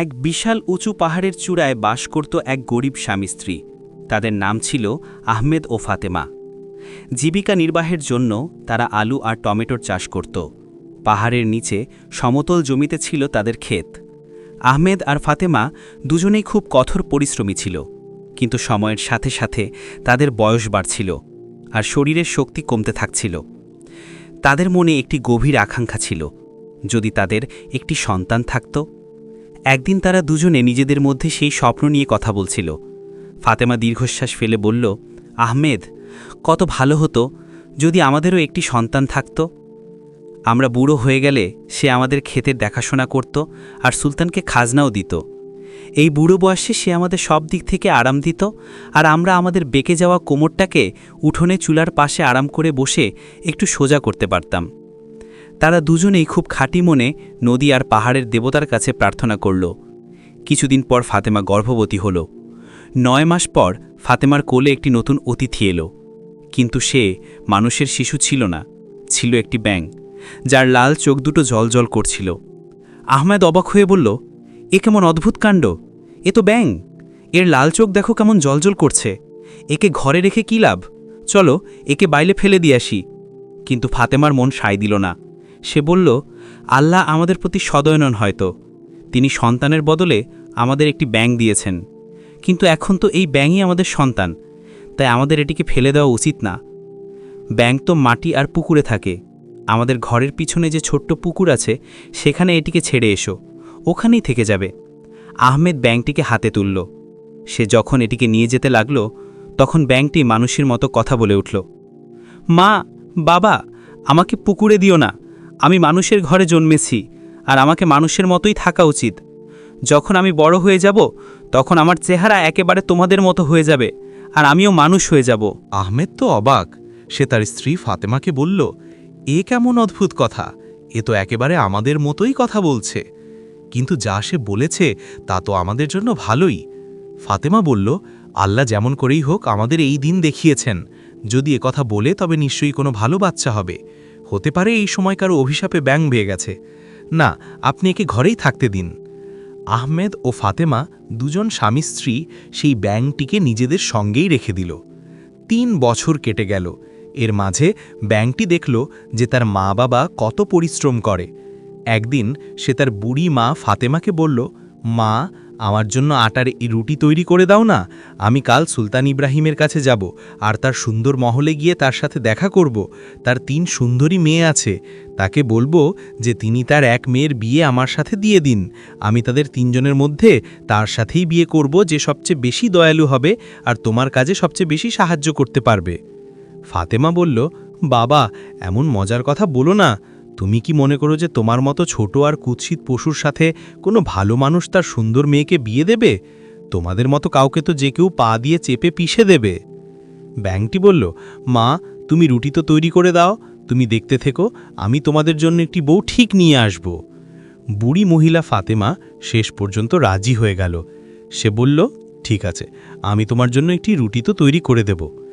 এক বিশাল উঁচু পাহাড়ের চূড়ায় বাস করত এক গরিব স্বামী স্ত্রী। তাদের নাম ছিল আহমেদ ও ফাতেমা। জীবিকা নির্বাহের জন্য তারা আলু আর টমেটোর চাষ করত। পাহাড়ের নিচে সমতল জমিতে ছিল তাদের ক্ষেত। আহমেদ আর ফাতেমা দুজনেই খুব কঠোর পরিশ্রমী ছিল, কিন্তু সময়ের সাথে সাথে তাদের বয়স বাড়ছিল আর শরীরের শক্তি কমতে থাকছিল। তাদের মনে একটি গভীর আকাঙ্ক্ষা ছিল, যদি তাদের একটি সন্তান থাকত একদিন তারা দুজনে নিজেদের মধ্যে সেই স্বপ্ন নিয়ে কথা বলছিল। ফাতেমা দীর্ঘশ্বাস ফেলে বলল, আহমেদ, কত ভালো হতো যদি আমাদেরও একটি সন্তান থাকত। আমরা বুড়ো হয়ে গেলে সে আমাদের ক্ষেতের দেখাশোনা করত আর সুলতানকে খাজনাও দিত। এই বুড়ো বয়সে সে আমাদের সব দিক থেকে আরাম দিত আর আমরা আমাদের বেঁকে যাওয়া কোমরটাকে উঠোনে চুলার পাশে আরাম করে বসে একটু সোজা করতে পারতাম। তারা দুজনেই খুব খাঁটি মনে নদী আর পাহাড়ের দেবতার কাছে প্রার্থনা করল। কিছুদিন পর ফাতেমা গর্ভবতী হল। নয় মাস পর ফাতেমার কোলে একটি নতুন অতিথি এলো। কিন্তু সে মানুষের শিশু ছিল না, ছিল একটি ব্যাং যার লাল চোখ দুটো জলজল করছিল। আহমেদ অবাক হয়ে বলল, এ কেমন অদ্ভুত কাণ্ড! এ তো ব্যাং এর লাল চোখ দেখো কেমন জলজল করছে। একে ঘরে রেখে কী লাভ? চলো, একে বাইলে ফেলে দিয়ে আসি। কিন্তু ফাতেমার মন সায় দিল না। সে বলল, আল্লাহ আমাদের প্রতি সদয়নন হয়তো। তিনি সন্তানের বদলে আমাদের একটি ব্যাং দিয়েছেন। কিন্তু এখন তো এই ব্যাঙই আমাদের সন্তান, তাই আমাদের এটিকে ফেলে দেওয়া উচিত না। ব্যাং তো মাটি আর পুকুরে থাকে। আমাদের ঘরের পিছনে যে ছোট্ট পুকুর আছে, সেখানে এটিকে ছেড়ে এসো। ওখানেই থেকে যাবে। আহমেদ ব্যাংকটিকে হাতে তুলল। সে যখন এটিকে নিয়ে যেতে লাগল, তখন ব্যাংকটি মানুষের মতো কথা বলে উঠল, মা, বাবা, আমাকে পুকুরে দিও না। আমি মানুষের ঘরে জন্মেছি, আর আমাকে মানুষের মতোই থাকা উচিত। যখন আমি বড় হয়ে যাব, তখন আমার চেহারা একেবারে তোমাদের মতো হয়ে যাবে, আর আমিও মানুষ হয়ে যাব। আহমেদ তো অবাক। সে তার স্ত্রী ফাতেমাকে বলল, এ কেমন অদ্ভুত কথা। এ তো একেবারে আমাদের মতোই কথা বলছে। কিন্তু যা সে বলেছে, তা তো আমাদের জন্য ভালোই। ফাতেমা বলল, আল্লাহ যেমন করেই হোক আমাদের এই দিন দেখিয়েছেন। যদি এ কথা বলে, তবে নিশ্চয়ই কোনো ভালো বাচ্চা হবে। হতে পারে এই সময় কারও অভিশাপে ব্যাং বেয়ে গেছে। না, আপনি একে ঘরেই থাকতে দিন। আহমেদ ও ফাতেমা দুজন স্বামী স্ত্রী সেই ব্যাংকটিকে নিজেদের সঙ্গেই রেখে দিল। তিন বছর কেটে গেল। এর মাঝে ব্যাংকটি দেখল যে তার মা বাবা কত পরিশ্রম করে। একদিন সে তার বুড়ি মা ফাতেমাকে বলল, মা আমার জন্য আটার রুটি তৈরি করে দাও না। আমি কাল সুলতান ইব্রাহিমের কাছে যাব, আর তার সুন্দর মহলে গিয়ে তার সাথে দেখা করব। তার তিন সুন্দরী মেয়ে আছে। তাকে বলব যে তিনি তার এক মেয়ের বিয়ে আমার সাথে দিয়ে দিন। আমি তাদের তিনজনের মধ্যে তার সাথেই বিয়ে করব যে সবচেয়ে বেশি দয়ালু হবে আর তোমার কাজে সবচেয়ে বেশি সাহায্য করতে পারবে। ফাতেমা বলল, বাবা, এমন মজার কথা বলো না। তুমি কি মনে করো যে তোমার মতো ছোট আর কুৎসিত পশুর সাথে কোনো ভালো মানুষ তার সুন্দর মেয়েকে বিয়ে দেবে? তোমাদের মতো কাউকে তো যে কেউ পা দিয়ে চেপে পিষে দেবে। ব্যাংকটি বলল, মা, তুমি রুটি তো তৈরি করে দাও। তুমি দেখতে থেকো, আমি তোমাদের জন্য একটি বউ ঠিক নিয়ে আসব। বুড়ি মহিলা ফাতেমা শেষ পর্যন্ত রাজি হয়ে গেল। সে বলল, ঠিক আছে, আমি তোমার জন্য একটি রুটি তো তৈরি করে দেব।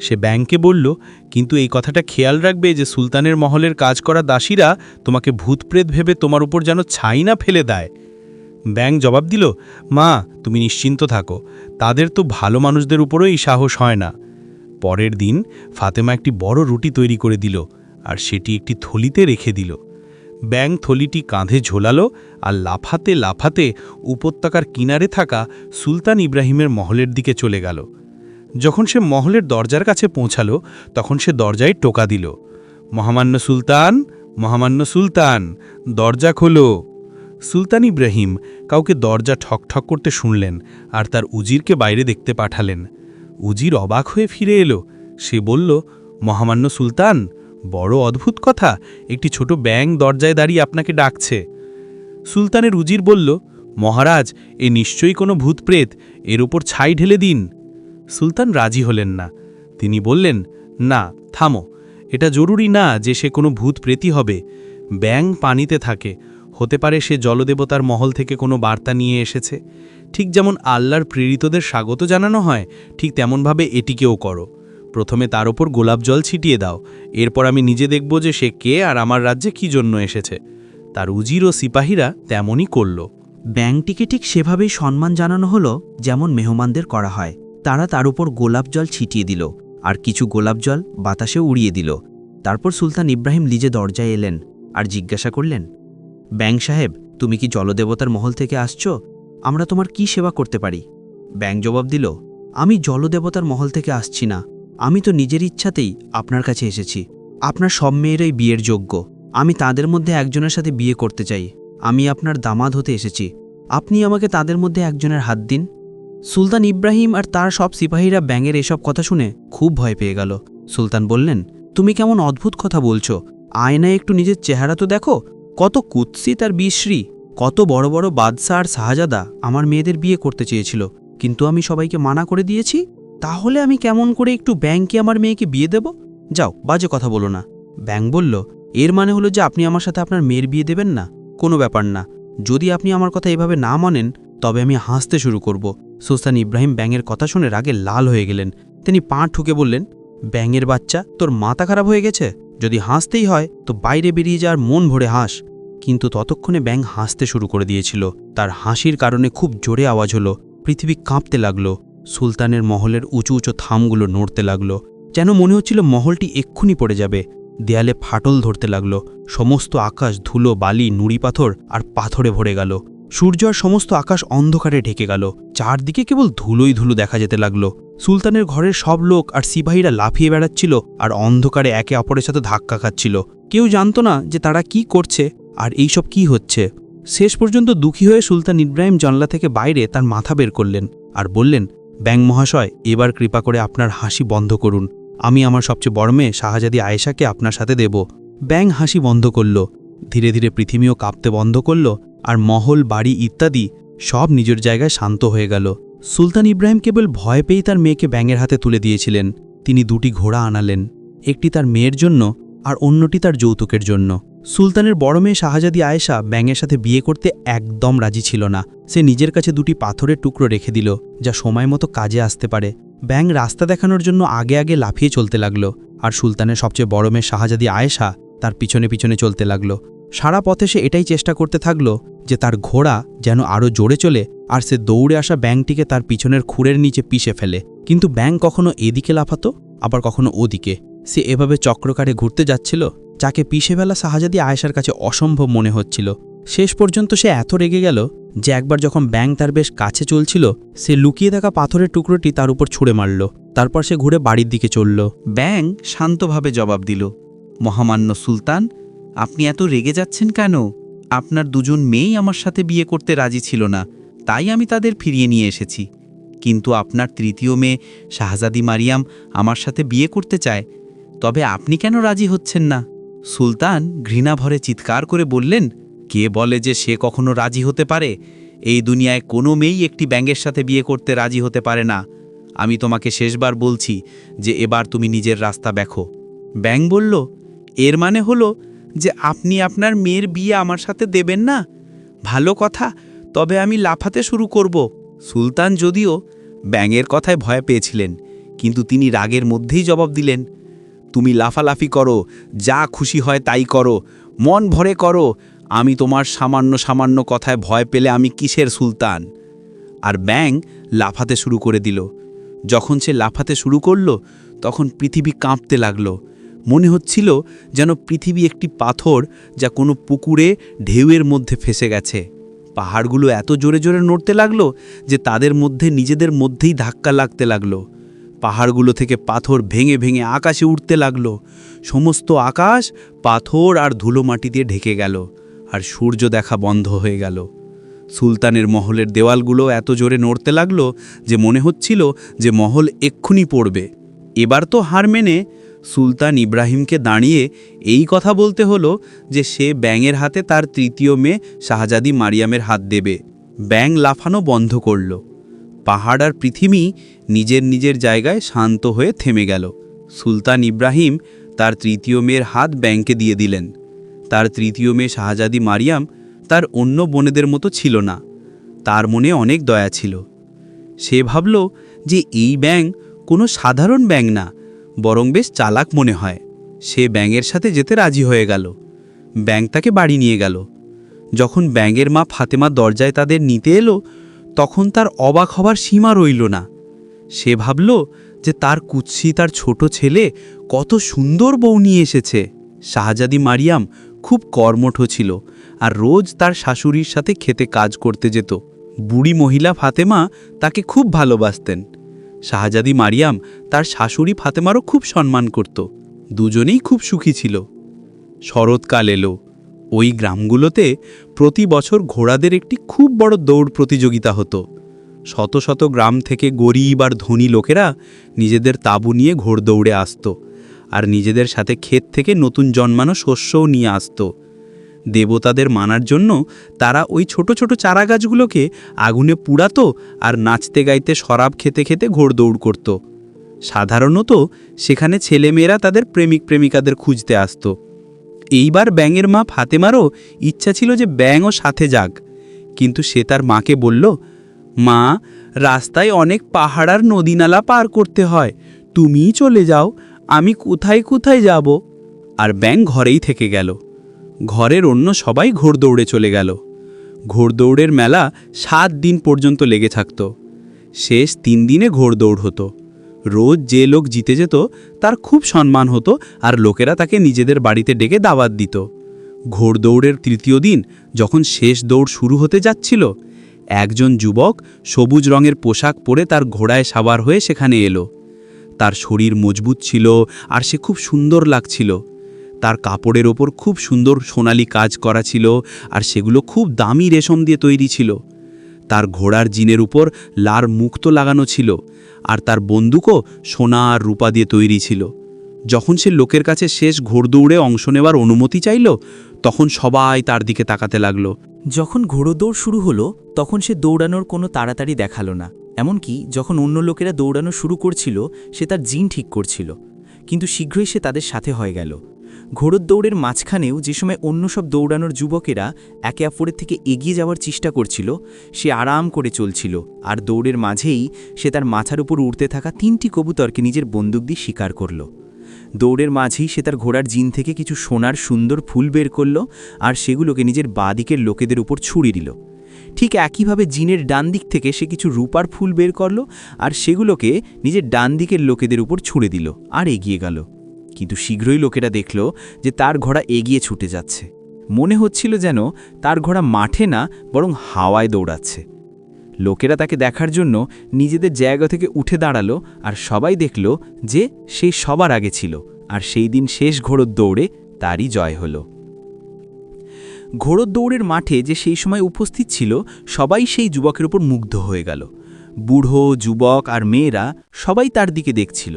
সে ব্যাংকে বলল, কিন্তু এই কথাটা খেয়াল রাখবে যে সুলতানের মহলের কাজ করা দাসীরা তোমাকে ভূতপ্রেত ভেবে তোমার উপর যেন ছাই না ফেলে দেয়। ব্যাংক জবাব দিল, মা, তুমি নিশ্চিন্ত থাকো, তাদের তো ভালো মানুষদের উপরও এই সাহস হয় না। পরের দিন ফাতেমা একটি বড় রুটি তৈরি করে দিল আর সেটি একটি থলিতে রেখে দিল। ব্যাং থলিটি কাঁধে ঝোলালো আর লাফাতে লাফাতে উপত্যকার কিনারে থাকা সুলতান ইব্রাহিমের মহলের দিকে চলে গেল। যখন সে মহলের দরজার কাছে পৌঁছালো, তখন সে দরজায় টোকা দিল। মহামান্য সুলতান মহামান্য সুলতান, দরজা খোলো। সুলতান ইব্রাহিম কাউকে দরজা ঠক ঠক করতে শুনলেন আর তার উজিরকে বাইরে দেখতে পাঠালেন। উজির অবাক হয়ে ফিরে এলো। সে বলল, মহামান্য সুলতান, বড় অদ্ভুত কথা, একটি ছোট ব্যাং দরজায় দাঁড়িয়ে আপনাকে ডাকছে। সুলতানের উজির বলল, মহারাজ, এ নিশ্চয়ই কোনো ভূতপ্রেত, এর উপর ছাই ঢেলে দিন। সুলতান রাজি হলেন না। তিনি বললেন, না, থামো। এটা জরুরি না যে সে কোনো ভূত প্রেতী হবে। ব্যাং পানিতে থাকে। হতে পারে সে জলদেবতার মহল থেকে কোনো বার্তা নিয়ে এসেছে। ঠিক যেমন আল্লাহর প্রেরিতদের স্বাগত জানানো হয়, ঠিক তেমনভাবে এটিকেও করো। প্রথমে তার ওপর গোলাপ জল ছিটিয়ে দাও। এরপর আমি নিজে দেখব যে সে কে আর আমার রাজ্যে কি জন্য এসেছে। তার উজির ও সিপাহীরা তেমনই করল। ব্যাংকটিকে ঠিক সেভাবেই সম্মান জানানো হলো, যেমন মেহমানদের করা হয়। তারা তার উপর গোলাপ জল ছিটিয়ে দিল, আর কিছু গোলাপ জল বাতাসে উড়িয়ে দিল। তারপর সুলতান ইব্রাহিম লিজে দরজায় এলেন আর জিজ্ঞাসা করলেন, ব্যাং সাহেব, তুমি কি জলদেবতার মহল থেকে আসছো? আমরা তোমার কি সেবা করতে পারি? ব্যাং জবাব দিল, আমি জলদেবতার মহল থেকে আসছি না। আমি তো নিজের ইচ্ছাতেই আপনার কাছে এসেছি। আপনার সব মেয়েরাই বিয়ের যোগ্য। আমি তাদের মধ্যে একজনের সাথে বিয়ে করতে চাই। আমি আপনার দামাদ হতে এসেছি। আপনি আমাকে তাদের মধ্যে একজনের হাত দিন সুলতান ইব্রাহিম আর তার সব সিপাহীরা ব্যাঙের এসব কথা শুনে খুব ভয় পেয়ে গেল। সুলতান বললেন, তুমি কেমন অদ্ভুত কথা বলছো? আয়নায় একটু নিজের চেহারা তো দেখো। কত কুৎসিত আর বিশ্রী, কত বড় বড় বাদশাহ আর শাহজাদা আমার মেয়েদের বিয়ে করতে চেয়েছিল। কিন্তু আমি সবাইকে মানা করে দিয়েছি। তাহলে আমি কেমন করে একটু ব্যাংকে আমার মেয়েকে বিয়ে দেব? যাও, বাজে কথা বলো না। ব্যাং বলল, এর মানে হলো যে আপনি আমার সাথে আপনার মেয়ের বিয়ে দেবেন না? কোনো ব্যাপার না। যদি আপনি আমার কথা এভাবে না মানেন, তবে আমি হাসতে শুরু করব। সুলতান ইব্রাহিম ব্যাঙের কথা শুনে রাগে লাল হয়ে গেলেন। তিনি পা ঠুকে বললেন, ব্যাঙের বাচ্চা, তোর মাথা খারাপ হয়ে গেছে? যদি হাসতেই হয়, তো বাইরে বেরিয়ে যাওয়ার মন ভরে হাস। কিন্তু ততক্ষণে ব্যাং হাসতে শুরু করে দিয়েছিল। তার হাসির কারণে খুব জোরে আওয়াজ হলো, পৃথিবী কাঁপতে লাগল, সুলতানের মহলের উঁচু উঁচু থামগুলো নড়তে লাগল, যেন মনে হচ্ছিল মহলটি এক্ষুনি পড়ে যাবে। দেয়ালে ফাটল ধরতে লাগল, সমস্ত আকাশ ধুলো, বালি, নুড়ি পাথর আর পাথরে ভরে গেল। সূর্য আর সমস্ত আকাশ অন্ধকারে ঢেকে গেল। চারদিকে কেবল ধুলোই ধুলো দেখা যেতে লাগল। সুলতানের ঘরের সব লোক আর সিপাহীরা লাফিয়ে বেড়াচ্ছিল আর অন্ধকারে একে অপরের সাথে ধাক্কা খাচ্ছিল। কেউ জানতো না যে তারা কি করছে আর এইসব কি হচ্ছে। শেষ পর্যন্ত দুঃখী হয়ে সুলতান ইব্রাহিম জানলা থেকে বাইরে তার মাথা বের করলেন আর বললেন, ব্যাং মহাশয়, এবার কৃপা করে আপনার হাসি বন্ধ করুন। আমি আমার সবচেয়ে বড় মেয়ে শাহজাদি আয়েশাকে আপনার সাথে দেব। ব্যাং হাসি বন্ধ করল। ধীরে ধীরে পৃথিবীও কাঁপতে বন্ধ করল আর মহল, বাড়ি ইত্যাদি সব নিজের জায়গায় শান্ত হয়ে গেল। সুলতান ইব্রাহিম কেবল ভয় পেয়েই তার মেয়েকে ব্যাঙের হাতে তুলে দিয়েছিলেন। তিনি দুটি ঘোড়া আনালেন, একটি তার মেয়ের জন্য আর অন্যটি তার যৌতুকের জন্য। সুলতানের বড় মেয়ে শাহজাদি আয়েশা ব্যাঙের সাথে বিয়ে করতে একদম রাজি ছিল না। সে নিজের কাছে দুটি পাথরের টুকরো রেখে দিল, যা সময় মতো কাজে আসতে পারে। ব্যাং রাস্তা দেখানোর জন্য আগে আগে লাফিয়ে চলতে লাগল, আর সুলতানের সবচেয়ে বড় মেয়ে শাহজাদি আয়েশা তার পিছনে পিছনে চলতে লাগল। সারা পথে সে এটাই চেষ্টা করতে থাকল যে তার ঘোড়া যেন আরও জোরে চলে আর সে দৌড়ে আসা ব্যাংকটিকে তার পিছনের খুঁড়ের নিচে পিষে ফেলে। কিন্তু ব্যাং কখনো এদিকে লাফাতো, আবার কখনো ওদিকে। সে এভাবে চক্রকারে ঘুরতে যাচ্ছিল, যাকে পিষে ফেলা শাহজাদি আয়েশার কাছে অসম্ভব মনে হচ্ছিল। শেষ পর্যন্ত সে এত রেগে গেল যে একবার যখন ব্যাং তার বেশ কাছে চলছিল, সে লুকিয়ে থাকা পাথরের টুকরোটি তার উপর ছুঁড়ে মারল। তারপর সে ঘুরে বাড়ির দিকে চলল। ব্যাং শান্তভাবে জবাব দিল, মহামান্য সুলতান আপনি এত রেগে যাচ্ছেন কেন? আপনার দুজন মেয়েই আমার সাথে বিয়ে করতে রাজি ছিল না, তাই আমি তাদের ফিরিয়ে নিয়ে এসেছি। কিন্তু আপনার তৃতীয় মেয়ে, শাহজাদি মারিয়াম, আমার সাথে বিয়ে করতে চায়। তবে আপনি কেন রাজি হচ্ছেন না? সুলতান ঘৃণাভরে চিৎকার করে বললেন, কে বলে যে সে কখনো রাজি হতে পারে? এই দুনিয়ায় কোনো মেয়েই একটি ব্যাঙের সাথে বিয়ে করতে রাজি হতে পারে না। আমি তোমাকে শেষবার বলছি যে এবার তুমি নিজের রাস্তা দেখো। ব্যাং বলল, এর মানে হলো যে আপনি আপনার মেয়ের বিয়ে আমার সাথে দেবেন না? ভালো কথা, তবে আমি লাফাতে শুরু করব। সুলতান যদিও ব্যাঙের কথায় ভয় পেয়েছিলেন, কিন্তু তিনি রাগের মধ্যেই জবাব দিলেন, তুমি লাফালাফি করো, যা খুশি হয় তাই করো, মন ভরে করো, আমি তোমার সামান্য সামান্য কথায় ভয় পেলে আমি কিসের সুলতান? আর ব্যাং লাফাতে শুরু করে দিল। যখন সে লাফাতে শুরু করল, তখন পৃথিবী কাঁপতে লাগল। মনে হচ্ছিল যেন পৃথিবী একটি পাথর যা কোনো পুকুরে, ঢেউয়ের মধ্যে ফেসে গেছে। পাহাড়গুলো এত জোরে জোরে নড়তে লাগল যে তাদের মধ্যে নিজেদের মধ্যেই ধাক্কা লাগতে লাগল। পাহাড়গুলো থেকে পাথর ভেঙে ভেঙে আকাশে উঠতে লাগল। সমস্ত আকাশ পাথর আর ধুলো মাটি দিয়ে ঢেকে গেল আর সূর্য দেখা বন্ধ হয়ে গেল। সুলতানের মহলের দেওয়ালগুলো এত জোরে নড়তে লাগল যে মনে হচ্ছিল যে মহল এক্ষুনি পড়বে। এবার তো হার মেনে সুলতান ইব্রাহিমকে দাঁড়িয়ে এই কথা বলতে হলো যে সে ব্যাঙের হাতে তার তৃতীয় মেয়ে শাহজাদি মারিয়ামের হাত দেবে। ব্যাং লাফানো বন্ধ করল। পাহাড় আর পৃথিবী নিজের নিজের জায়গায় শান্ত হয়ে থেমে গেল। সুলতান ইব্রাহিম তার তৃতীয় মেয়ের হাত ব্যাংকে দিয়ে দিলেন। তার তৃতীয় মেয়ে শাহজাদি মারিয়াম তার অন্য বোনেদের মতো ছিল না। তার মনে অনেক দয়া ছিল। সে ভাবল যে এই ব্যাং কোনো সাধারণ ব্যাং না বরং বেশ চালাক মনে হয়। সে ব্যাঙের সাথে যেতে রাজি হয়ে গেল। ব্যাং তাকে বাড়ি নিয়ে গেল। যখন ব্যাঙের মা ফাতেমা দরজায় তাদের নিতে এলো, তখন তার অবাক হবার সীমা রইল না। সে ভাবল যে তার কুৎসি, তার ছোট ছেলে কত সুন্দর বউ নিয়ে এসেছে। শাহজাদি মারিয়াম খুব কর্মঠ ছিল আর রোজ তার শাশুড়ির সাথে খেতে কাজ করতে যেত। বুড়ি মহিলা ফাতেমা তাকে খুব ভালোবাসতেন। শাহজাদি মারিয়াম তার শাশুড়ি ফাতেমারও খুব সম্মান করত। দুজনেই খুব সুখী ছিল। শরৎকাল এলো। ওই গ্রামগুলোতে প্রতি বছর ঘোড়াদের একটি খুব বড় দৌড় প্রতিযোগিতা হতো। শত শত গ্রাম থেকে গরিব আর ধনী লোকেরা নিজেদের তাঁবু নিয়ে ঘোড়দৌড়ে আসতো। আর নিজেদের সাথে ক্ষেত থেকে নতুন জন্মানো শস্যও নিয়ে আসতো। দেবতাদের মানার জন্য তারা ওই ছোট ছোট চারাগাছগুলোকে আগুনে পুড়াতো আর নাচতে গাইতে শরাব খেতে খেতে ঘোড়দৌড় করত। সাধারণত সেখানে ছেলেমেয়েরা তাদের প্রেমিক প্রেমিকাদের খুঁজতে আসতো। এইবার ব্যাঙের মা ফাতেমারও ইচ্ছা ছিল যে ব্যাঙও সাথে যাক। কিন্তু সে তার মাকে বলল, মা, রাস্তায় অনেক পাহাড় আর নদীনালা পার করতে হয়। তুমিই চলে যাও, আমি কোথায় কোথায় যাব? আর ব্যাঙ ঘরেই থেকে গেল। ঘরের অন্য সবাই ঘোড়দৌড়ে চলে গেল। ঘোড়দৌড়ের মেলা সাত দিন পর্যন্ত লেগে থাকত। শেষ তিন দিনে ঘোড়দৌড় হতো। রোজ যে লোক জিতে যেত, তার খুব সম্মান হতো আর লোকেরা তাকে নিজেদের বাড়িতে ডেকে দাওয়াত দিত। ঘোড়দৌড়ের তৃতীয় দিন যখন শেষ দৌড় শুরু হতে যাচ্ছিল, একজন যুবক সবুজ রঙের পোশাক পরে তার ঘোড়ায় সাবার হয়ে সেখানে এলো। তার শরীর মজবুত ছিল আর সে খুব সুন্দর লাগছিল। তার কাপড়ের ওপর খুব সুন্দর সোনালি কাজ করা ছিল আর সেগুলো খুব দামি রেশম দিয়ে তৈরি ছিল। তার ঘোড়ার জিনের উপর লার মুক্ত লাগানো ছিল আর তার বন্দুকও সোনা আর রূপা দিয়ে তৈরি ছিল। যখন সে লোকের কাছে শেষ ঘোড়দৌড়ে অংশ নেওয়ার অনুমতি চাইল, তখন সবাই তার দিকে তাকাতে লাগল। যখন ঘোড়দৌড় শুরু হলো, তখন সে দৌড়ানোর কোনো তাড়াতাড়ি দেখাল না। এমনকি যখন অন্য লোকেরা দৌড়ানো শুরু করছিল, সে তার জিন ঠিক করছিল। কিন্তু শীঘ্রই সে তাদের সাথে হয়ে গেল। ঘোড়দৌড়ের মাঝখানেও যে সময় অন্য সব দৌড়ানোর যুবকেরা একে অপরের থেকে এগিয়ে যাওয়ার চেষ্টা করছিল, সে আরাম করে চলছিল। আর দৌড়ের মাঝেই সে তার মাথার উপর উড়তে থাকা তিনটি কবুতরকে নিজের বন্দুক দিয়ে শিকার করল। দৌড়ের মাঝেই সে তার ঘোড়ার জিন থেকে কিছু সোনার সুন্দর ফুল বের করল আর সেগুলোকে নিজের বাদিকের লোকেদের উপর ছুড়ে দিল। ঠিক একইভাবে জিনের ডান দিক থেকে সে কিছু রূপার ফুল বের করল আর সেগুলোকে নিজের ডান দিকের লোকেদের উপর ছুড়ে দিল আর এগিয়ে গেল। কিন্তু শীঘ্রই লোকেরা দেখল যে তার ঘোড়া এগিয়ে ছুটে যাচ্ছে। মনে হচ্ছিল যেন তার ঘোড়া মাঠে না, বরং হাওয়ায় দৌড়াচ্ছে। লোকেরা তাকে দেখার জন্য নিজেদের জায়গা থেকে উঠে দাঁড়াল আর সবাই দেখল যে সে সবার আগে ছিল আর সেই দিন শেষ ঘোড়র দৌড়ে তারই জয় হলো। ঘোড়র দৌড়ের মাঠে যে সেই সময় উপস্থিত ছিল, সবাই সেই যুবকের উপর মুগ্ধ হয়ে গেল। বুড়ো, যুবক আর মেয়েরা সবাই তার দিকে দেখছিল।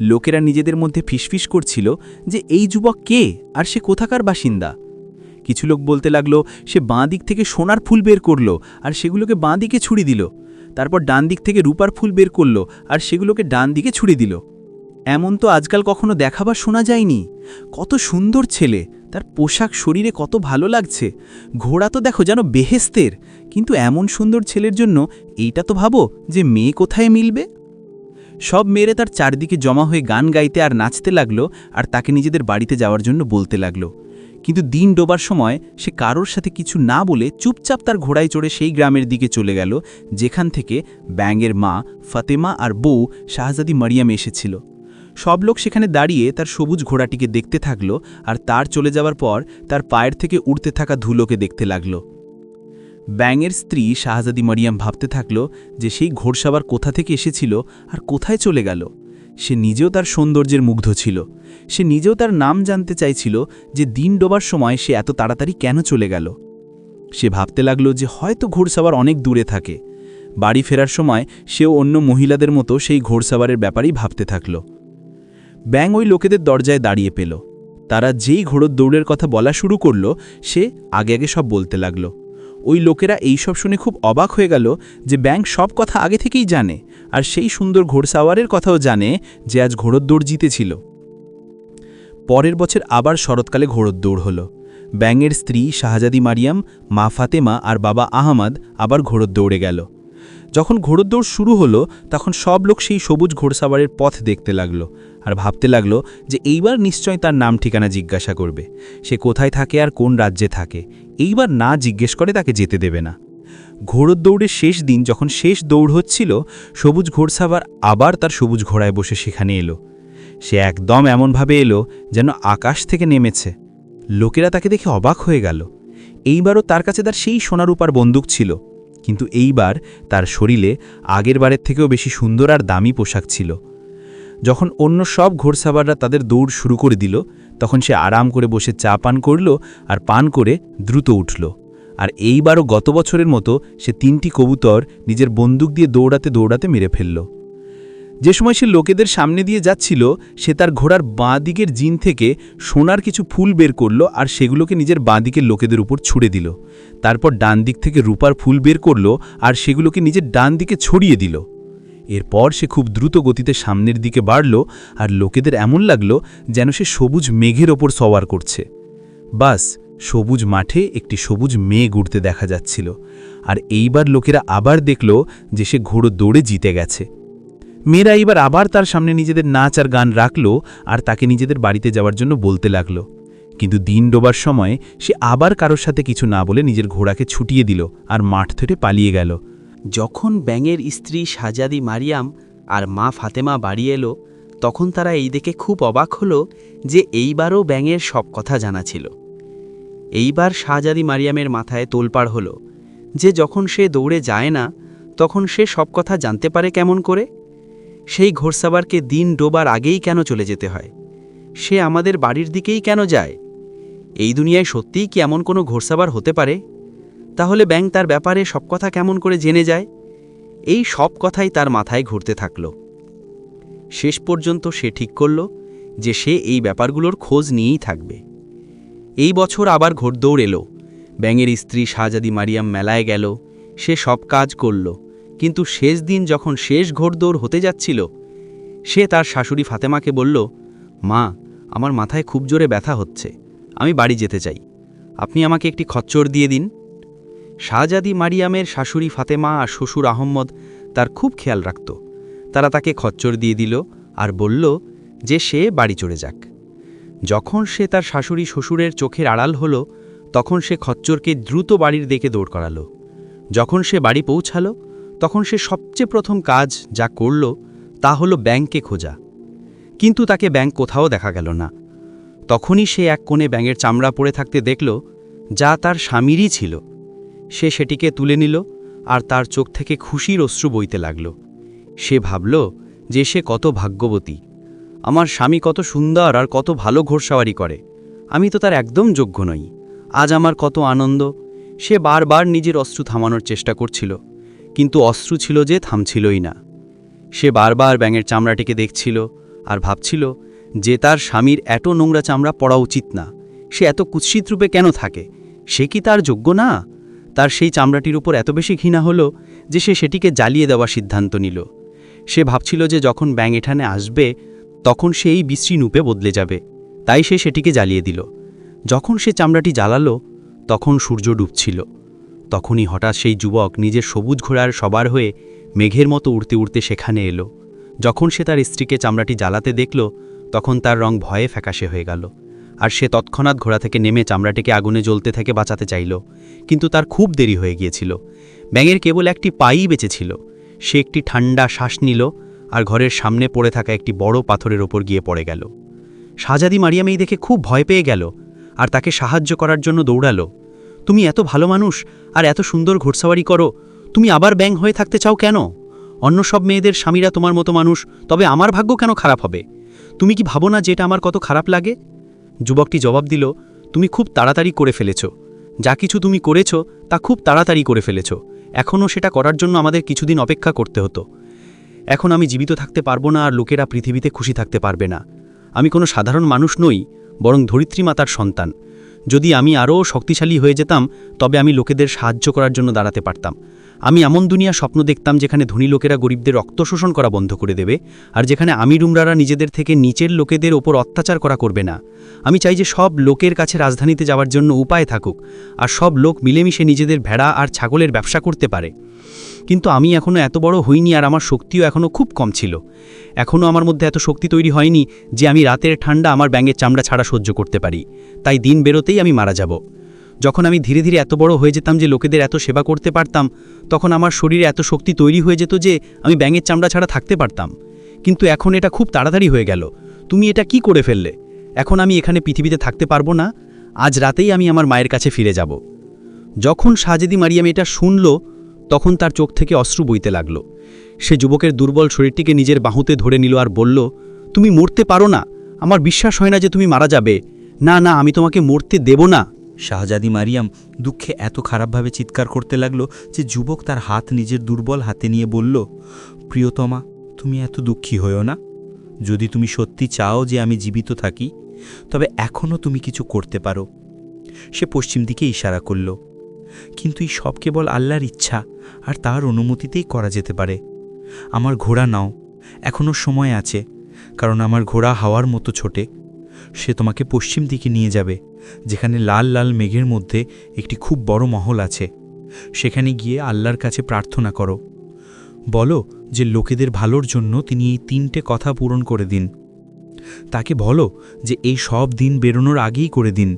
লোকেরা নিজেদের মধ্যে ফিসফিস করছিল যে এই যুবক কে আর সে কোথাকার বাসিন্দা। কিছু লোক বলতে লাগল, সে বাঁ দিক থেকে সোনার ফুল বের করল আর সেগুলোকে বাঁ দিকে ছুড়ি দিল। তারপর ডান দিক থেকে রূপার ফুল বের করল আর সেগুলোকে ডান দিকে ছুড়ে দিল। এমন তো আজকাল কখনো দেখা বা শোনা যায়নি। কত সুন্দর ছেলে, তার পোশাক শরীরে কত ভালো লাগছে। ঘোড়া তো দেখো যেন বেহেস্তের, কিন্তু এমন সুন্দর ছেলের জন্য এইটা তো ভাবো যে মেয়ে কোথায় মিলবে? সব মেয়েরে তার চারদিকে জমা হয়ে গান গাইতে আর নাচতে লাগল আর তাকে নিজেদের বাড়িতে যাওয়ার জন্য বলতে লাগল। কিন্তু দিন ডোবার সময় সে কারোর সাথে কিছু না বলে চুপচাপ তার ঘোড়ায় চড়ে সেই গ্রামের দিকে চলে গেল, যেখান থেকে ব্যাঙের মা, ফাতেমা আর বউ শাহজাদি মারিয়াম এসেছিল। সব লোক সেখানে দাঁড়িয়ে তার সবুজ ঘোড়াটিকে দেখতে থাকল আর তার চলে যাওয়ার পর তার পায়ের থেকে উড়তে থাকা ধুলোকে দেখতে লাগল। ব্যাঙের স্ত্রী শাহজাদি মারিয়াম ভাবতে থাকল যে সেই ঘোড়সাবার কোথা থেকে এসেছিল আর কোথায় চলে গেল। সে নিজেও তার সৌন্দর্যের মুগ্ধ ছিল। সে নিজেও তার নাম জানতে চাইছিল যে দিন ডোবার সময় সে এত তাড়াতাড়ি কেন চলে গেল। সে ভাবতে লাগল যে হয়তো ঘোড়সাবার অনেক দূরে থাকে। বাড়ি ফেরার সময় সেও অন্য মহিলাদের মতো সেই ঘোড়সাবারের ব্যাপারেই ভাবতে থাকল। ব্যাং ওই লোকেদের দরজায় দাঁড়িয়ে পেল। তারা যেই ঘোড়র দৌড়ের কথা বলা শুরু করল, সে আগে আগে সব বলতে লাগল। ওই লোকেরা এই সব শুনে খুব অবাক হয়ে গেল যে ব্যাংক সব কথা আগে থেকেই জানে আর সেই সুন্দর ঘোড়সাওয়ারের কথাও জানে যে আজ ঘোড়দৌড় জিতেছিল। পরের বছর আবার শরৎকালে ঘোড়দৌড় হলো। ব্যাঙের স্ত্রী শাহজাদি মারিয়াম, মা ফাতেমা আর বাবা আহমদ আবার ঘোড়দৌড়ে গেল। যখন ঘোড়দৌড় শুরু হলো, তখন সব লোক সেই সবুজ ঘোড়সাওয়ারের পথ দেখতে লাগল আর ভাবতে লাগল যে এইবার নিশ্চয় তার নাম ঠিকানা জিজ্ঞাসা করবে। সে কোথায় থাকে আর কোন রাজ্যে থাকে? এইবার না জিজ্ঞেস করে তাকে যেতে দেবে না। ঘোড়র দৌড়ের শেষ দিন যখন শেষ দৌড় হচ্ছিল, সবুজ ঘোড়সাবার আবার তার সবুজ ঘোড়ায় বসে সেখানে এলো। সে একদম এমনভাবে এলো যেন আকাশ থেকে নেমেছে। লোকেরা তাকে দেখে অবাক হয়ে গেল। এইবারও তার কাছে তার সেই সোনারূপার বন্দুক ছিল। কিন্তু এইবার তার শরীরে আগের বারের থেকেও বেশি সুন্দর আর দামি পোশাক ছিল। যখন অন্য সব ঘোড়সাবাররা তাদের দৌড় শুরু করে দিল তখন সে আরাম করে বসে চা পান করল আর পান করে দ্রুত উঠল। আর এইবারও গত বছরের মতো সে তিনটি কবুতর নিজের বন্দুক দিয়ে দৌড়াতে দৌড়াতে মেরে ফেলল। যে সময় সে লোকেদের সামনে দিয়ে যাচ্ছিল, সে তার ঘোড়ার বাঁ দিকের জিন থেকে সোনার কিছু ফুল বের করল আর সেগুলোকে নিজের বাঁ দিকের লোকেদের উপর ছুড়ে দিল। তারপর ডান দিক থেকে রূপার ফুল বের করল আর সেগুলোকে নিজের ডান দিকে ছড়িয়ে দিল। এরপর সে খুব দ্রুত গতিতে সামনের দিকে বাড়ল আর লোকেদের এমন লাগল যেন সে সবুজ মেঘের ওপর সওয়ার করছে। বাস, সবুজ মাঠে একটি সবুজ মেঘ উড়তে দেখা যাচ্ছিল আর এইবার লোকেরা আবার দেখল যে সে ঘোড়ো দৌড়ে জিতে গেছে। মেয়েরা এইবার আবার তার সামনে নিজেদের নাচ আর গান রাখল আর তাকে নিজেদের বাড়িতে যাওয়ার জন্য বলতে লাগল। কিন্তু দিন ডোবার সময় সে আবার কারোর সাথে কিছু না বলে নিজের ঘোড়াকে ছুটিয়ে দিল আর মাঠ থেকে পালিয়ে গেল। যখন ব্যাঙের স্ত্রী শাহজাদি মারিয়াম আর মা ফাতেমা বাড়ি এলো, তখন তারা এই দেখে খুব অবাক হলো যে এইবারও ব্যাঙের সব কথা জানা ছিল। এইবার শাহজাদি মারিয়ামের মাথায় তোলপাড় হলো যে যখন সে দৌড়ে যায় না, তখন সে সব কথা জানতে পারে কেমন করে? সেই ঘোরসাবারকে দিন ডোবার আগেই কেন চলে যেতে হয়? সে আমাদের বাড়ির দিকেই কেন যায়? এই দুনিয়ায় সত্যিই কি এমন কোনো ঘোরসাবার হতে পারে? তাহলে ব্যাংক তার ব্যাপারে সব কথা কেমন করে জেনে যায়? এই সব কথাই তার মাথায় ঘুরতে থাকল। শেষ পর্যন্ত সে ঠিক করল যে সে এই ব্যাপারগুলোর খোঁজ নিয়েই থাকবে। এই বছর আবার ঘোড়দৌড় এলো। ব্যাঙের স্ত্রী শাহজাদি মারিয়াম মেলায় গেল। সে সব কাজ করল। কিন্তু শেষ দিন যখন শেষ ঘোড়দৌড় হতে যাচ্ছিল, সে তার শাশুড়ি ফাতেমাকে বলল, মা, আমার মাথায় খুব জোরে ব্যথা হচ্ছে। আমি বাড়ি যেতে চাই। আপনি আমাকে একটি খচ্চর দিয়ে দিন। শাহজাদি মারিয়ামের শাশুড়ি ফাতেমা আর শ্বশুর আহম্মদ তার খুব খেয়াল রাখত। তারা তাকে খচ্চর দিয়ে দিল আর বলল যে সে বাড়ি চড়ে যাক। যখন সে তার শাশুড়ি শ্বশুরের চোখের আড়াল হলো, তখন সে খচ্চরকে দ্রুত বাড়ির দিকে দৌড় করালো। যখন সে বাড়ি পৌঁছালো, তখন সে সবচেয়ে প্রথম কাজ যা করল তা হলো ব্যাংকে খোঁজা। কিন্তু তাকে ব্যাংক কোথাও দেখা গেল না। তখনই সে এক কোণে ব্যাঙের চামড়া পড়ে থাকতে দেখল, যা তার স্বামীরই ছিল। সে সেটিকে তুলে নিল আর তার চোখ থেকে খুশির অশ্রু বইতে লাগল। সে ভাবল যে সে কত ভাগ্যবতী। আমার স্বামী কত সুন্দর আর কত ভালো ঘোড়সাওয়ারি করে। আমি তো তার একদম যোগ্য নই। আজ আমার কত আনন্দ। সে বারবার নিজের অস্ত্র থামানোর চেষ্টা করছিল, কিন্তু অস্ত্র ছিল যে থামছিলই না। সে বারবার ব্যাঙের চামড়াটিকে দেখছিল আর ভাবছিল যে তার স্বামীর এত নোংরা চামড়া পড়া উচিত না। সে এত কুৎসিত রূপে কেন থাকে? সে কি তার যোগ্য না? তার সেই চামড়াটির উপর এত বেশি ঘৃণা হলো যে সে সেটিকে জ্বালিয়ে দেওয়ার সিদ্ধান্ত নিল। সে ভাবছিল যে যখন ব্যাঙ এখানে আসবে, তখন সে এই বিশ্রী নূপে বদলে যাবে। তাই সে সেটিকে জ্বালিয়ে দিল। যখন সে চামড়াটি জ্বালালো, তখন সূর্য ডুবছিল। তখনই হঠাৎ সেই যুবক নিজের সবুজ ঘোড়ার সবার হয়ে মেঘের মতো উড়তে উড়তে সেখানে এলো। যখন সে তার স্ত্রীকে চামড়াটি জ্বালাতে দেখল, তখন তার রং ভয়ে ফ্যাকাশে হয়ে গেল। আর সে তৎক্ষণাৎ ঘোড়া থেকে নেমে চামড়াটিকে আগুনে জ্বলতে থেকে বাঁচাতে চাইল। কিন্তু তার খুব দেরি হয়ে গিয়েছিল। ব্যাঙের কেবল একটি পাই বেঁচেছিল। সে একটি ঠান্ডা শ্বাস নিল আর ঘরের সামনে পড়ে থাকা একটি বড় পাথরের ওপর গিয়ে পড়ে গেল। শাহজাদি মারিয়াম এই দেখে খুব ভয় পেয়ে গেল আর তাকে সাহায্য করার জন্য দৌড়ালো। তুমি এত ভালো মানুষ আর এত সুন্দর ঘোড়সাওয়ারি করো, তুমি আবার ব্যাং হয়ে থাকতে চাও কেন? অন্য সব মেয়েদের স্বামীরা তোমার মতো মানুষ, তবে আমার ভাগ্য কেন খারাপ হবে? তুমি কি ভাবো না যেটা আমার কত খারাপ লাগে? যুবকটি জবাব দিল, তুমি খুব তাড়াতাড়ি করে ফেলেছ। যা কিছু তুমি করেছ, তা খুব তাড়াতাড়ি করে ফেলেছ। এখনও সেটা করার জন্য আমাদের কিছুদিন অপেক্ষা করতে হতো। এখন আমি জীবিত থাকতে পারব না আর লোকেরা পৃথিবীতে খুশি থাকতে পারবে না। আমি কোনো সাধারণ মানুষ নই, বরং ধরিত্রী মাতার সন্তান। যদি আমি আরও শক্তিশালী হয়ে যেতাম, তবে আমি লোকেদের সাহায্য করার জন্য দাঁড়াতে পারতাম। আমি এমন দুনিয়া স্বপ্ন দেখতাম যেখানে ধনী লোকেরা গরিবদের রক্ত শোষণ করা বন্ধ করে দেবে, আর যেখানে আমি রুমরারা নিজেদের থেকে নিচের লোকেদের ওপর অত্যাচার করা করবে না। আমি চাই যে সব লোকের কাছে রাজধানীতে যাওয়ার জন্য উপায় থাকুক, আর সব লোক মিলেমিশে নিজেদের ভেড়া আর ছাগলের ব্যবসা করতে পারে। কিন্তু আমি এখনও এত বড় হইনি আর আমার শক্তিও এখনও খুব কম ছিল। এখনও আমার মধ্যে এত শক্তি তৈরি হয়নি যে আমি রাতের ঠান্ডা আমার ব্যাঙের চামড়া ছাড়া সহ্য করতে পারি। তাই দিন বেরোতেই আমি মারা যাব। যখন আমি ধীরে ধীরে এত বড় হয়ে যেতাম যে লোকেদের এত সেবা করতে পারতাম, তখন আমার শরীরে এত শক্তি তৈরি হয়ে যেত যে আমি ব্যাঙের চামড়া ছাড়া থাকতে পারতাম। কিন্তু এখন এটা খুব তাড়াতাড়ি হয়ে গেল। তুমি এটা কি করে ফেললে? এখন আমি এখানে পৃথিবীতে থাকতে পারব না। আজ রাতেই আমি আমার মায়ের কাছে ফিরে যাব। যখন সাজেদি মারিয়াম এটা শুনল তখন তার চোখ থেকে অশ্রু বইতে লাগল। সে যুবকের দুর্বল শরীরটিকে নিজের বাহুতে ধরে নিল আর বলল, তুমি মরতে পারো না। আমার বিশ্বাস হয় না যে তুমি মারা যাবে। না না, আমি তোমাকে মরতে দেব না। শাহজাদি মারিয়াম দুঃখে এত খারাপভাবে চিৎকার করতে লাগল যে যুবক তার হাত নিজের দুর্বল হাতে নিয়ে বলল, প্রিয়তমা, তুমি এত দুঃখী হয়েও না। যদি তুমি সত্যি চাও যে আমি জীবিত থাকি, তবে এখনও তুমি কিছু করতে পারো। সে পশ্চিম দিকে ইশারা করল কিন্তু এই সব কেবল আল্লাহর ইচ্ছা আর তার অনুমতিতেই করা যেতে পারে। আমার ঘোড়া নাও এখনও সময় আছে, কারণ আমার ঘোড়া হাওয়ার মতো ছোটে। সে তোমাকে পশ্চিম দিকে নিয়ে যাবে, যেখানে লাল লাল মেঘের মধ্যে একটি খুব বড় মহল আছে। সেখানে গিয়ে আল্লাহর কাছে প্রার্থনা করো। বলো যে লোকেদের ভালোর জন্য তিনি এই তিনটে কথা পূরণ করে দিন। তাকে বলো যে এই সব দিন বেরোনোর আগেই করে দিন।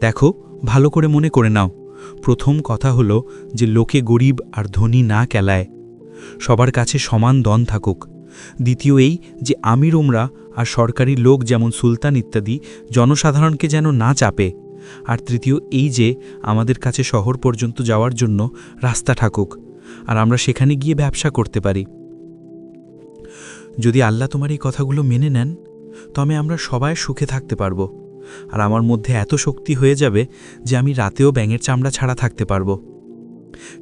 দেখো, ভালো করে মনে করে নাও। প্রথম কথা হলো যে লোকে গরিব আর ধনী না কেলায়। সবার কাছে সমান দন থাকুক। দ্বিতীয় এই যে আমির, উমরা আর সরকারি লোক যেমন সুলতান ইত্যাদি জনসাধারণকে যেন না চাপে। আর তৃতীয় এই যে আমাদের কাছে শহর পর্যন্ত যাওয়ার জন্য রাস্তা থাকুক আর আমরা সেখানে গিয়ে ব্যবসা করতে পারি। যদি আল্লাহ তোমার এই কথাগুলো মেনে নেন, তবে আমরা সবাই সুখে থাকতে পারব। আর আমার মধ্যে এত শক্তি হয়ে যাবে যে আমি রাতেও ব্যাঙের চামড়া ছাড়া থাকতে পারব।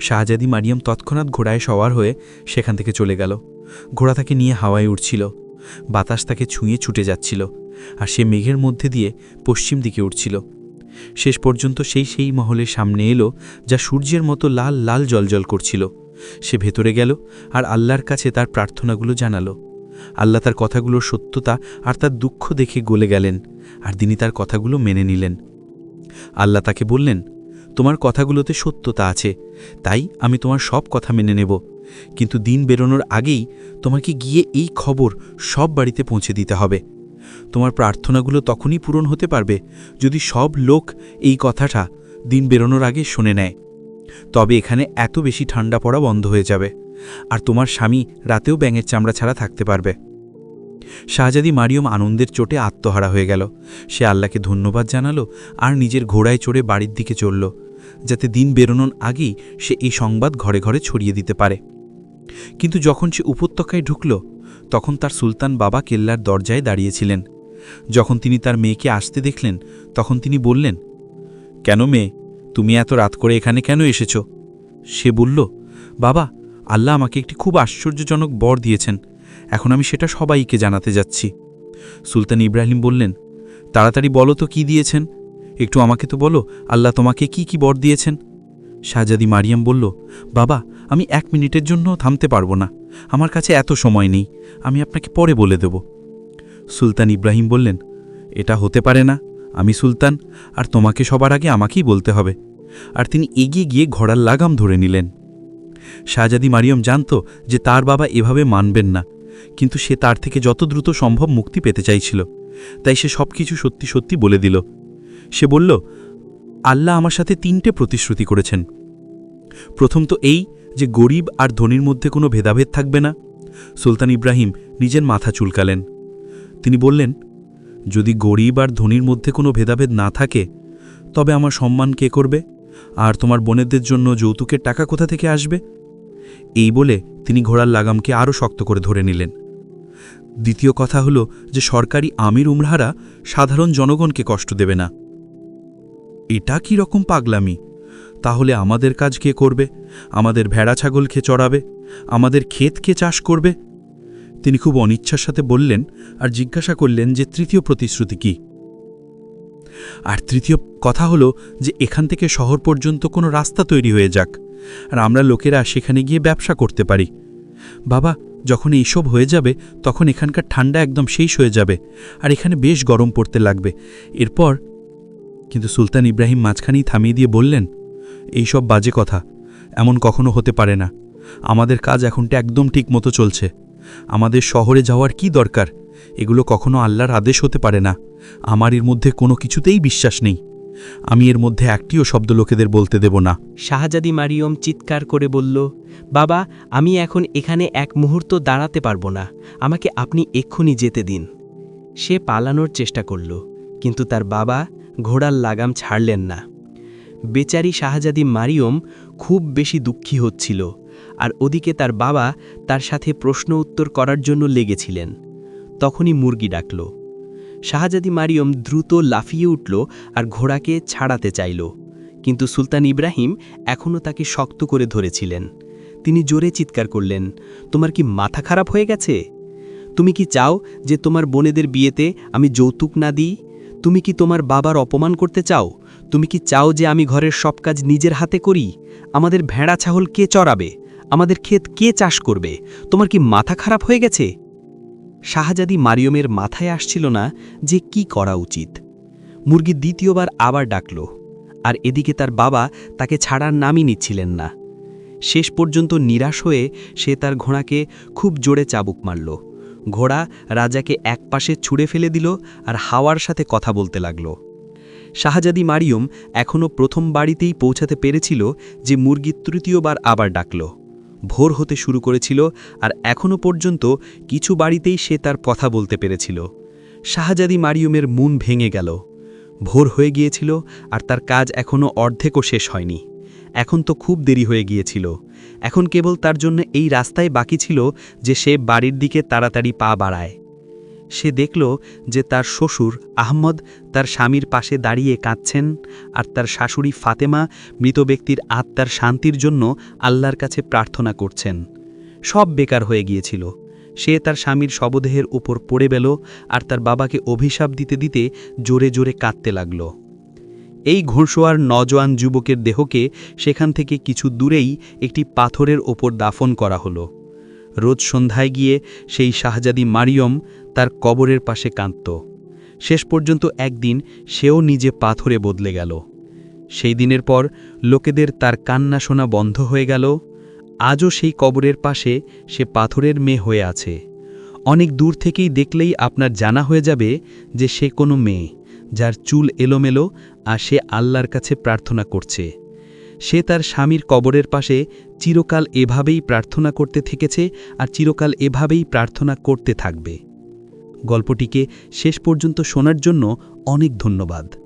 শাহজাদি মারিয়াম তৎক্ষণাৎ ঘোড়ায় সওয়ার হয়ে সেখান থেকে চলে গেল। ঘোড়া তাকে নিয়ে হাওয়ায় উঠছিল বাতাস তাকে ছুঁয়ে ছুটে যাচ্ছিল আর সে মেঘের মধ্যে দিয়ে পশ্চিম দিকে উঠছিল শেষ পর্যন্ত সেই সেই মহলের সামনে এলো যা সূর্যের মতো লাল লাল জলজল করছিল। সে ভেতরে গেল আর আল্লাহর কাছে তার প্রার্থনাগুলো জানালো। আল্লাহ তার কথাগুলোর সত্যতা আর তার দুঃখ দেখে গলে গেলেন, আর তিনি তার কথাগুলো মেনে নিলেন। আল্লাহ তাকে বললেন, তোমার কথাগুলোতে সত্যতা আছে, তাই আমি তোমার সব কথা মেনে নেব। কিন্তু দিন বেরোনোর আগেই তোমাকে গিয়ে এই খবর সব বাড়িতে পৌঁছে দিতে হবে। তোমার প্রার্থনাগুলো তখনই পূরণ হতে পারবে যদি সব লোক এই কথাটা দিন বেরোনোর আগে শুনে নেয়। তবে এখানে এত বেশি ঠান্ডা পড়া বন্ধ হয়ে যাবে। আর তোমার স্বামী রাতেও ব্যাঙের চামড়া ছাড়া থাকতে পারবে। শাহজাদি মারিয়ম আনন্দের চোটে আত্মহারা হয়ে গেল। সে আল্লাহকে ধন্যবাদ জানালো আর নিজের ঘোড়ায় চড়ে বাড়ির দিকে চলল, যাতে দিন বেরোনোর আগেই সে এই সংবাদ ঘরে ঘরে ছড়িয়ে দিতে পারে। কিন্তু যখন সে উপত্যকায় ঢুকল, তখন তার সুলতান বাবা কেল্লার দরজায় দাঁড়িয়েছিলেন। যখন তিনি তার মেয়েকে আসতে দেখলেন, তখন তিনি বললেন, কেন মেয়ে, তুমি এত রাত করে এখানে কেন এসেছ? সে বলল, বাবা আল্লাহ আমাকে একটি খুব আশ্চর্যজনক বর দিয়েছেন। এখন আমি সেটা সবাইকে জানাতে যাচ্ছি। সুলতান ইব্রাহিম বললেন, তাড়াতাড়ি বলো তো কি দিয়েছেন? একটু আমাকে তো বলো, আল্লাহ তোমাকে কি কি বর দিয়েছেন? শাহজাদি মারিয়াম বলল, বাবা, আমি এক মিনিটের জন্য থামতে পারব না। আমার কাছে এত সময় নেই। আমি আপনাকে পরে বলে দেব। সুলতান ইব্রাহিম বললেন, এটা হতে পারে না। আমি সুলতান, আর তোমাকে সবার আগে আমাকেই বলতে হবে। আর তিনি এগিয়ে গিয়ে ঘোড়ার লাগাম ধরে নিলেন। শাহজাদি মারিয়ম জানত যে তার বাবা এভাবে মানবেন না, কিন্তু সে তার থেকে যত দ্রুত সম্ভব মুক্তি পেতে চাইছিল। তাই সে সব কিছু সত্যি সত্যি বলে দিল। সে বলল, আল্লাহ আমার সাথে তিনটে প্রতিশ্রুতি করেছেন। প্রথম তো এই যে গরিব আর ধনীর মধ্যে কোনো ভেদাভেদ থাকবে না। সুলতান ইব্রাহিম নিজের মাথা চুলকালেন। তিনি বললেন, যদি গরিব আর ধনীর মধ্যে কোনো ভেদাভেদ না থাকে, তবে আমার সম্মান কে করবে? আর তোমার বোনেদের জন্য যৌতুকের টাকা কোথা থেকে আসবে? এই বলে তিনি ঘোড়ার লাগামকে আরও শক্ত করে ধরে নিলেন। দ্বিতীয় কথা হল যে সরকারি আমির উমরাহারা সাধারণ জনগণকে কষ্ট দেবে না। এটা কি রকম পাগলামি? তাহলে আমাদের কাজ কে করবে? আমাদের ভেড়া ছাগলকে চড়াবে? আমাদের ক্ষেতকে চাষ করবে? তিনি খুব অনিচ্ছার সাথে বললেন আর জিজ্ঞাসা করলেন যে তৃতীয় প্রতিশ্রুতি কি? আর তৃতীয় কথা হলো যে এখান থেকে শহর পর্যন্ত কোনো রাস্তা তৈরি হয়ে যাক, আর আমরা লোকেরা সেখানে গিয়ে ব্যবসা করতে পারি। বাবা, যখন এইসব হয়ে যাবে, তখন এখানকার ঠান্ডা একদম শেষ হয়ে যাবে, আর এখানে বেশ গরম পড়তে লাগবে। এরপর, কিন্তু সুলতান ইব্রাহিম মাঝখানেই থামিয়ে দিয়ে বললেন, এইসব বাজে কথা, এমন কখনো হতে পারে না। আমাদের কাজ এখনটা একদম ঠিক মতো চলছে। আমাদের শহরে যাওয়ার কি দরকার? এগুলো কখনো আল্লাহর আদেশ হতে পারে না। আমার এর মধ্যে কোনো কিছুতেই বিশ্বাস নেই। আমি এর মধ্যে একটিও শব্দ লোকেদের বলতে দেব না। শাহজাদি মারিয়ম চিৎকার করে বলল, বাবা, আমি এখন এখানে এক মুহূর্ত দাঁড়াতে পারব না। আমাকে আপনি এক্ষুনি যেতে দিন। সে পালানোর চেষ্টা করল, কিন্তু তার বাবা ঘোড়ার লাগাম ছাড়লেন না। বেচারি শাহজাদি মারিয়ম খুব বেশি দুঃখী হচ্ছিল, আর ওদিকে তার বাবা তার সাথে প্রশ্ন উত্তর করার জন্য লেগেছিলেন। তখনই মুরগি ডাকল। শাহজাদি মারিয়ম দ্রুত লাফিয়ে উঠল আর ঘোড়াকে ছাড়াতে চাইল। কিন্তু সুলতান ইব্রাহিম এখনও তাকে শক্ত করে ধরেছিলেন। তিনি জোরে চিৎকার করলেন, তোমার কি মাথা খারাপ হয়ে গেছে? তুমি কি চাও যে তোমার বোনেদের বিয়েতে আমি যৌতুক না দিই? তুমি কি তোমার বাবার অপমান করতে চাও? তুমি কি চাও যে আমি ঘরের সব কাজ নিজের হাতে করি? আমাদের ভেড়া ছাগল কে চড়াবে? আমাদের ক্ষেত কে চাষ করবে? তোমার কি মাথা খারাপ হয়ে গেছে? শাহজাদি মারিয়মের মাথায় আসছিল না যে কি করা উচিত। মুরগি দ্বিতীয়বার আবার ডাকল, আর এদিকে তার বাবা তাকে ছাড়ার নামই নিচ্ছিলেন না। শেষ পর্যন্ত নিরাশ হয়ে সে তার ঘোড়াকে খুব জোরে চাবুক মারল। ঘোড়া রাজাকে এক পাশে ছুঁড়ে ফেলে দিল আর হাওয়ার সাথে কথা বলতে লাগল। শাহজাদি মারিয়ম এখনও প্রথম বাড়িতেই পৌঁছাতে পেরেছিল যে মুরগি তৃতীয়বার আবার ডাকল। ভোর হতে শুরু করেছিল আর এখনও পর্যন্ত কিছু বাড়িতেই সে তার কথা বলতে পেরেছিল। শাহজাদি মারিয়মের মন ভেঙে গেল। ভোর হয়ে গিয়েছিল আর তার কাজ এখনও অর্ধেকও শেষ হয়নি। এখন তো খুব দেরি হয়ে গিয়েছিল। এখন কেবল তার জন্য এই রাস্তায় বাকি ছিল যে সে বাড়ির দিকে তাড়াতাড়ি পা বাড়ায়। সে দেখল যে তার শ্বশুর আহমদ তার স্বামীর পাশে দাঁড়িয়ে কাঁদছেন আর তার শাশুড়ি ফাতেমা মৃত ব্যক্তির আত্মার শান্তির জন্য আল্লাহর কাছে প্রার্থনা করছেন। সব বেকার হয়ে গিয়েছিল। সে তার স্বামীর শবদেহের উপর পড়ে গেল আর তার বাবাকে অভিশাপ দিতে দিতে জোরে জোরে কাঁদতে লাগল। এই ঘোষোয়ার নজওয়ান যুবকের দেহকে সেখান থেকে কিছু দূরেই একটি পাথরের ওপর দাফন করা হলো। রোজ সন্ধ্যায় গিয়ে সেই শাহজাদি মারিয়ম তার কবরের পাশে কাঁদত। শেষ পর্যন্ত একদিন সেও নিজে পাথরে বদলে গেল। সেই দিনের পর লোকেদের তার কান্না শোনা বন্ধ হয়ে গেল। আজও সেই কবরের পাশে সে পাথরের মেয়ে হয়ে আছে। অনেক দূর থেকেই দেখলেই আপনার জানা হয়ে যাবে যে সে কোনো মেয়ে, যার চুল এলোমেলো আর সে আল্লাহর কাছে প্রার্থনা করছে। সে তার স্বামীর কবরের পাশে চিরকাল এভাবেই প্রার্থনা করতে থেকেছে আর চিরকাল এভাবেই প্রার্থনা করতে থাকবে। গল্পটিকে শেষ পর্যন্ত শোনার জন্য অনেক ধন্যবাদ।